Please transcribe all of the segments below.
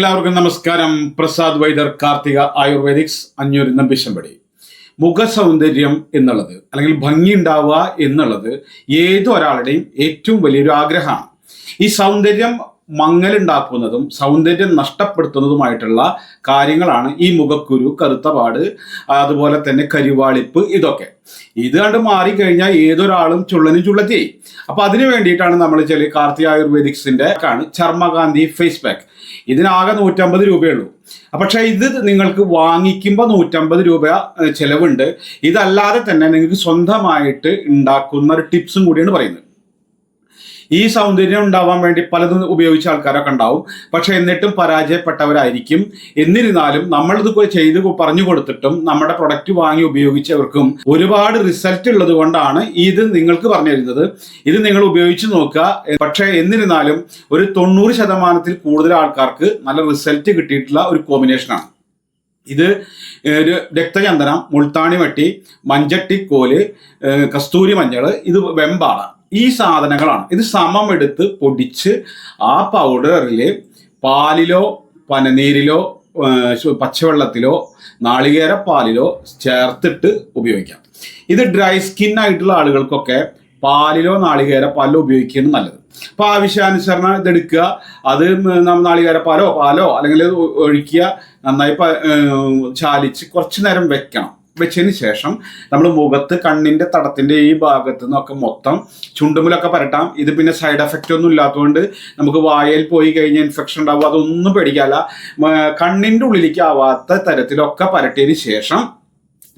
എല്ലാവർക്കും നമസ്കാരം. പ്രസാദ് വൈദർ കാർത്തിക ആയുർവേദിക്സ് അഞ്ഞൂറ് നമ്പിശമ്പടി മുഖസൗന്ദര്യം എന്നുള്ളത് അല്ലെങ്കിൽ ഭംഗി ഉണ്ടാവുക എന്നുള്ളത് ഏതൊരാളുടെയും ഏറ്റവും വലിയൊരു ആഗ്രഹമാണ്. ഈ സൗന്ദര്യം മങ്ങലുണ്ടാക്കുന്നതും സൗന്ദര്യം നഷ്ടപ്പെടുത്തുന്നതുമായിട്ടുള്ള കാര്യങ്ങളാണ് ഈ മുഖക്കുരു കറുത്തപാട് അതുപോലെ തന്നെ കരിവാളിപ്പ് ഇതൊക്കെ. ഇത് കണ്ട് മാറിക്കഴിഞ്ഞാൽ ഏതൊരാളും ചുള്ളനും ചുള്ളത്തി. അപ്പൊ അതിനു വേണ്ടിയിട്ടാണ് നമ്മൾ ചില കാർത്തി ആയുർവേദിക്സിന്റെ ആണ് ചർമ്മകാന്തി ഫേസ് പാക്ക്. ഇതിനാകെ നൂറ്റമ്പത് രൂപയുള്ളൂ. പക്ഷെ ഇത് നിങ്ങൾക്ക് വാങ്ങിക്കുമ്പോൾ നൂറ്റമ്പത് രൂപ ചിലവുണ്ട് ചെലവുണ്ട്. ഇതല്ലാതെ തന്നെ നിങ്ങൾക്ക് സ്വന്തമായിട്ട് ഉണ്ടാക്കുന്ന ഒരു ടിപ്സും കൂടിയാണ് പറയുന്നത്. ഈ സൗന്ദര്യം ഉണ്ടാവാൻ വേണ്ടി പലതും ഉപയോഗിച്ച ആൾക്കാരൊക്കെ ഉണ്ടാവും. പക്ഷെ എന്നിട്ടും പരാജയപ്പെട്ടവരായിരിക്കും. എന്നിരുന്നാലും നമ്മളിത് ചെയ്ത് പറഞ്ഞു കൊടുത്തിട്ടും നമ്മുടെ പ്രൊഡക്റ്റ് വാങ്ങി ഉപയോഗിച്ചവർക്കും ഒരുപാട് റിസൾട്ട് ഉള്ളത് കൊണ്ടാണ് ഇത് നിങ്ങൾക്ക് പറഞ്ഞു തരുന്നത്. ഇത് നിങ്ങൾ ഉപയോഗിച്ച് നോക്കുക. പക്ഷേ എന്നിരുന്നാലും ഒരു തൊണ്ണൂറ് ശതമാനത്തിൽ കൂടുതൽ ആൾക്കാർക്ക് നല്ല റിസൾട്ട് കിട്ടിയിട്ടുള്ള ഒരു കോമ്പിനേഷനാണ് ഇത് ഒരു രക്തചന്ദനം മുൾത്താണി വട്ടി മഞ്ചട്ടിക്കോൽ കസ്തൂരി മഞ്ഞൾ ഇത് വെമ്പാണ്. ഈ സാധനങ്ങളാണ്. ഇത് സമം എടുത്ത് പൊടിച്ച് ആ പൗഡറിൽ പാലിലോ പനനീരിലോ പച്ചവെള്ളത്തിലോ നാളികേര പാലിലോ ചേർത്തിട്ട് ഉപയോഗിക്കാം. ഇത് ഡ്രൈ സ്കിൻ ആയിട്ടുള്ള ആളുകൾക്കൊക്കെ പാലിലോ നാളികേര പാലിലോ ഉപയോഗിക്കുകയാണ് നല്ലത്. അപ്പോൾ ആവശ്യാനുസരണം ഇതെടുക്കുക. അത് നാളികേര പാലോ പാലോ അല്ലെങ്കിൽ ഒഴിക്കുക നന്നായി ചാലിച്ച് കുറച്ച് നേരം വെക്കണം. വെച്ചതിന് ശേഷം നമ്മൾ മുഖത്ത് കണ്ണിന്റെ തടത്തിന്റെ ഈ ഭാഗത്ത് നിന്നൊക്കെ മൊത്തം ചുണ്ടുമുലൊക്കെ പരട്ടാം. ഇത് പിന്നെ സൈഡ് എഫക്റ്റ് ഒന്നും ഇല്ലാത്തതുകൊണ്ട് നമുക്ക് വായയിൽ പോയി കഴിഞ്ഞാൽ ഇൻഫെക്ഷൻ ഉണ്ടാവും. അതൊന്നും പേടിക്കാല്ല. കണ്ണിന്റെ ഉള്ളിലേക്ക് ആവാത്ത തരത്തിലൊക്കെ പരട്ടിയതിന് ശേഷം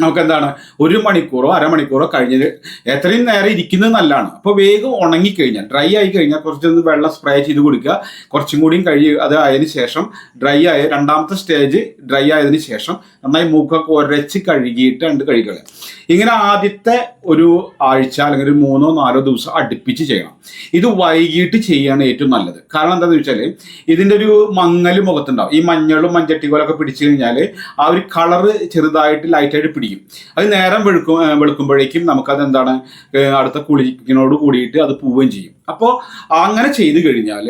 നമുക്ക് എന്താണ് ഒരു മണിക്കൂറോ അരമണിക്കൂറോ കഴിഞ്ഞ് എത്രയും നേരം ഇരിക്കുന്നത് നല്ലതാണ്. അപ്പോൾ വേഗം ഉണങ്ങിക്കഴിഞ്ഞാൽ ഡ്രൈ ആയി കഴിഞ്ഞാൽ കുറച്ചൊന്ന് വെള്ളം സ്പ്രേ ചെയ്ത് കൊടുക്കുക. കുറച്ചും കൂടിയും കഴി അത് ആയതിന് ശേഷം ഡ്രൈ ആയ രണ്ടാമത്തെ സ്റ്റേജ് ഡ്രൈ ആയതിനു ശേഷം നന്നായി മൂക്കൊക്കെ ഉരച്ച് കഴുകിയിട്ട് കണ്ട് കഴുകുക. ഇങ്ങനെ ആദ്യത്തെ ഒരു ആഴ്ച അല്ലെങ്കിൽ ഒരു മൂന്നോ നാലോ ദിവസം അടുപ്പിച്ച് ചെയ്യണം. ഇത് വൈകിട്ട് ചെയ്യാണ് ഏറ്റവും നല്ലത്. കാരണം എന്താണെന്ന് വെച്ചാൽ ഇതിന്റെ ഒരു മങ്ങൽ മുഖത്തുണ്ടാവും. ഈ മഞ്ഞളും മഞ്ചട്ടികളൊക്കെ പിടിച്ചു കഴിഞ്ഞാൽ ആ ഒരു കളറ് ചെറുതായിട്ട് ലൈറ്റായിട്ട് പിടിക്കും. അത് നേരം വെളുക്കും വെളുക്കുമ്പോഴേക്കും നമുക്കത് എന്താണ് അടുത്ത കുളിക്കിനോട് കൂടിയിട്ട് അത് പോവുകയും ചെയ്യും. അപ്പോൾ അങ്ങനെ ചെയ്തു കഴിഞ്ഞാൽ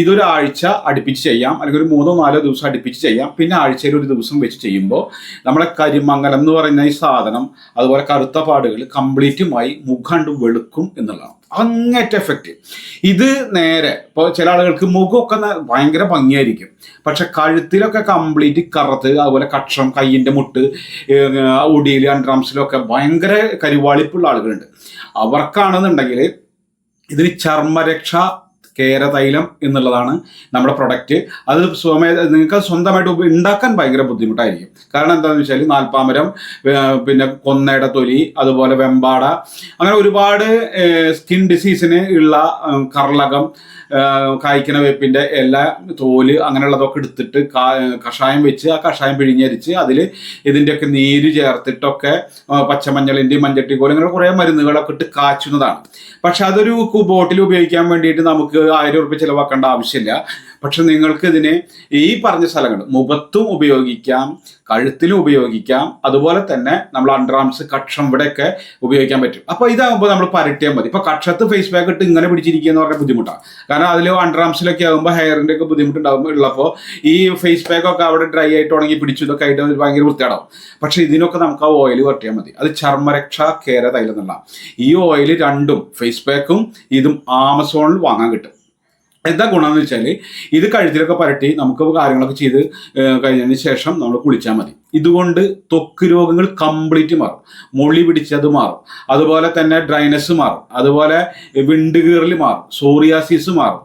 ഇതൊരാഴ്ച അടുപ്പിച്ച് ചെയ്യാം അല്ലെങ്കിൽ ഒരു മൂന്നോ നാലോ ദിവസം അടുപ്പിച്ച് ചെയ്യാം. പിന്നെ ആഴ്ചയിൽ ഒരു ദിവസം വെച്ച് ചെയ്യുമ്പോൾ നമ്മളെ കരിമംഗലം എന്ന് പറയുന്ന ഈ സാധനം അതുപോലെ കറുത്ത പാടുകൾ കംപ്ലീറ്റുമായി മുഖണ്ട് വെളുക്കും എന്നുള്ളതാണ്. അങ്ങേറ്റ എഫക്റ്റ് ഇത് നേരെ ഇപ്പോൾ ചില ആളുകൾക്ക് മുഖമൊക്കെ ഭയങ്കര ഭംഗിയായിരിക്കും. പക്ഷെ കഴുത്തിലൊക്കെ കംപ്ലീറ്റ് കറുത്ത് അതുപോലെ കക്ഷം കയ്യിന്റെ മുട്ട് ഒടിയിൽ അണ്ടർആംസിലൊക്കെ ഭയങ്കര കരുവാളിപ്പുള്ള ആളുകളുണ്ട്. അവർക്കാണെന്നുണ്ടെങ്കിൽ ഇതിന് ചർമ്മരക്ഷ കേരതൈലം എന്നുള്ളതാണ് നമ്മുടെ പ്രൊഡക്റ്റ് അത് സ്വമേ നിങ്ങൾക്ക് സ്വന്തമായിട്ട് ഉണ്ടാക്കാൻ ഭയങ്കര ബുദ്ധിമുട്ടായിരിക്കും. കാരണം എന്താണെന്ന് വെച്ചാൽ നാൽപ്പാമരം പിന്നെ കൊന്നയുടെ തൊലി അതുപോലെ വെമ്പാട അങ്ങനെ ഒരുപാട് സ്കിൻ ഡിസീസിന് ഉള്ള കർളകം കായ്ക്കണ വേപ്പിന്റെ എല്ലാ തോൽ അങ്ങനെയുള്ളതൊക്കെ എടുത്തിട്ട് കഷായം വെച്ച് ആ കഷായം പിഴിഞ്ഞരിച്ച് അതിൽ ഇതിന്റെയൊക്കെ നീര് ചേർത്തിട്ടൊക്കെ പച്ചമഞ്ഞളിന്റെയും മഞ്ഞട്ടിക്കോലും ഇങ്ങനെ കുറേ മരുന്നുകളൊക്കെ ഇട്ട് കാച്ചുന്നതാണ്. പക്ഷെ അതൊരു ബോട്ടിൽ ഉപയോഗിക്കാൻ വേണ്ടിയിട്ട് നമുക്ക് ആയിരം ഉറുപ്പ്യ ചിലവാക്കേണ്ട ആവശ്യമില്ല. പക്ഷെ നിങ്ങൾക്ക് ഇതിനെ ഈ പറഞ്ഞ സ്ഥലങ്ങൾ മുഖത്തും ഉപയോഗിക്കാം കഴുത്തിലും ഉപയോഗിക്കാം. അതുപോലെ തന്നെ നമ്മൾ അണ്ടർആംസ് കക്ഷം ഇവിടെയൊക്കെ ഉപയോഗിക്കാൻ പറ്റും. അപ്പോൾ ഇതാകുമ്പോൾ നമ്മൾ പരട്ടിയാൽ മതി. ഇപ്പോൾ കക്ഷത്ത് ഫേസ് പാക്ക് ഇട്ട് ഇങ്ങനെ പിടിച്ചിരിക്കുക എന്ന് പറഞ്ഞാൽ ബുദ്ധിമുട്ടാണ് കാരണം അതിൽ അണ്ടർആംസിലൊക്കെ ആകുമ്പോൾ ഹെയറിന്റെ ഒക്കെ ബുദ്ധിമുട്ടുണ്ടാകുമ്പോൾ ഉള്ളപ്പോൾ ഈ ഫേസ് പാക്ക് ഒക്കെ അവിടെ ഡ്രൈ ആയിട്ട് ഉണങ്ങി പിടിച്ചു ഇതൊക്കെ ആയിട്ട് ഭയങ്കര വൃത്തിയാടാവും പക്ഷെ ഇതിനൊക്കെ നമുക്ക് ആ ഓയിൽ വരട്ടിയാൽ മതി. അത് ചർമ്മരക്ഷ കേര തൈലം എന്നുള്ള. ഈ ഓയിൽ രണ്ടും ഫേസ് പാക്കും ഇതും ആമസോണിൽ വാങ്ങാൻ കിട്ടും. എന്താ ഗുണമെന്ന് വെച്ചാൽ ഇത് കഴുത്തിലൊക്കെ പരട്ടി നമുക്ക് കാര്യങ്ങളൊക്കെ ചെയ്ത് കഴിഞ്ഞതിന് ശേഷം നമ്മൾ കുളിച്ചാൽ മതി. ഇതുകൊണ്ട് ത്വക്ക് രോഗങ്ങൾ കംപ്ലീറ്റ് മാറും. മുള്ളി പിടിച്ചത് മാറും. അതുപോലെ തന്നെ ഡ്രൈനസ് മാറും. അതുപോലെ വിണ്ടുകീറൽ മാറും. സോറിയാസിസ് മാറും.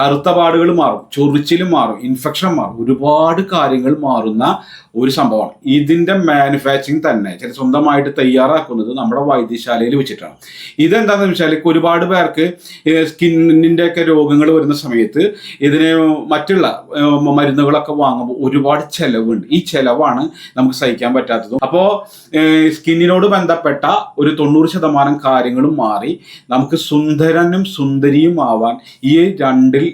കറുത്ത പാടുകൾ മാറും. ചൊറിച്ചിൽ മാറും. ഇൻഫെക്ഷൻ മാറും. ഒരുപാട് കാര്യങ്ങൾ മാറുന്ന ഒരു സംഭവമാണ്. ഇതിന്റെ മാനുഫാക്ചറിങ് തന്നെ ചില സ്വന്തമായിട്ട് തയ്യാറാക്കുന്നത് നമ്മുടെ വൈദ്യശാലയിൽ വെച്ചിട്ടാണ്. ഇതെന്താണെന്ന് വെച്ചാൽ ഒരുപാട് പേർക്ക് സ്കിന്നിന്റെ ഒക്കെ രോഗങ്ങൾ വരുന്ന സമയത്ത് ഇതിന് മറ്റുള്ള മരുന്നുകളൊക്കെ വാങ്ങുമ്പോൾ ഒരുപാട് ചെലവുണ്ട്. ഈ ചെലവാണ് നമുക്ക് സഹിക്കാൻ പറ്റാത്തതും. അപ്പോൾ സ്കിന്നിനോട് ബന്ധപ്പെട്ട ഒരു തൊണ്ണൂറ് ശതമാനം കാര്യങ്ങളും മാറി. നമുക്ക് സുന്ദരനും സുന്ദരിയും ആവാൻ ഈ രണ്ടിൽ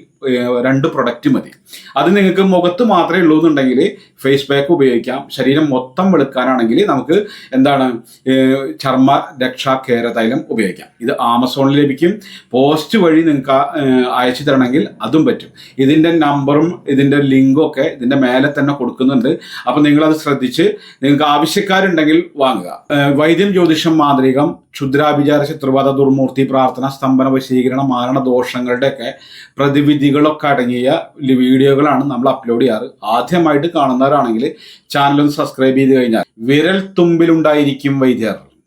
രണ്ട് പ്രൊഡക്റ്റ് മതി. അത് നിങ്ങൾക്ക് മുഖത്ത് മാത്രമേ ഉള്ളൂ എന്നുണ്ടെങ്കിൽ ഫേസ് പാക്ക് ഉപയോഗിക്കാം. ശരീരം മൊത്തം വെളുക്കാനാണെങ്കിൽ നമുക്ക് എന്താണ് ചർമ്മ രക്ഷാ കേര തൈലം ഉപയോഗിക്കാം. ഇത് ആമസോണിൽ ലഭിക്കും. പോസ്റ്റ് വഴി നിങ്ങൾക്ക് അയച്ചു തരണമെങ്കിൽ അതും പറ്റും. ഇതിന്റെ നമ്പറും ഇതിന്റെ ലിങ്കും ഒക്കെ ഇതിന്റെ മേലെ തന്നെ കൊടുക്കുന്നുണ്ട്. അപ്പം നിങ്ങളത് ശ്രദ്ധിച്ച് നിങ്ങൾക്ക് ആവശ്യക്കാരുണ്ടെങ്കിൽ വാങ്ങുക. വൈദ്യം ജ്യോതിഷം മാന്ത്രികം ക്ഷുദ്രാഭിചാര ശത്രുവാദ ദുർമൂർത്തി പ്രാർത്ഥന സ്തംഭന വശീകരണ മാരണ ദോഷങ്ങളുടെ ഒക്കെ അടങ്ങിയ വീഡിയോകളാണ് നമ്മൾ അപ്ലോഡ് ചെയ്യാറ്. ആദ്യമായിട്ട് കാണുന്നവരാണെങ്കിൽ ചാനൽ ഒന്ന് സബ്സ്ക്രൈബ് ചെയ്ത് കഴിഞ്ഞാൽ വിരൽ തുമ്പിലുണ്ടായിരിക്കും വൈദ്യർ.